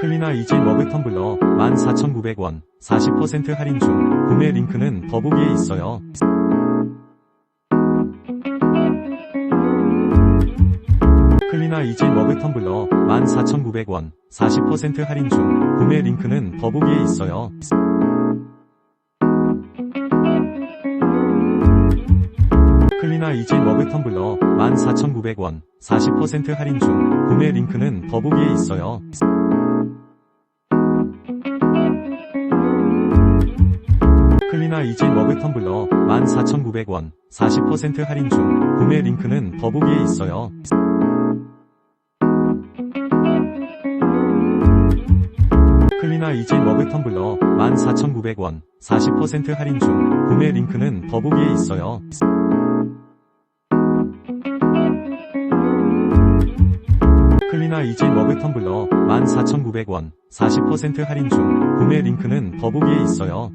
클리나 이지 머그 텀블러 14,900원 40% 할인 중 구매 링크는 더보기에 있어요. 클리나 이지 머그 텀블러 14,900원 40% 할인 중 구매 링크는 더보기에 있어요. 클리나 이지 머그 텀블러 14,900원 40% 할인 중 구매 링크는 더보기에 있어요. 클리나 이지 머그 텀블러 14,900원 40% 할인 중 구매 링크는 더보기에 있어요. 클리나 이지 머그 텀블러 14,900원 40% 할인 중 구매 링크는 더보기에 있어요. 클리나 이지 머그 텀블러 14,900원 40% 할인 중 구매 링크는 더보기에 있어요.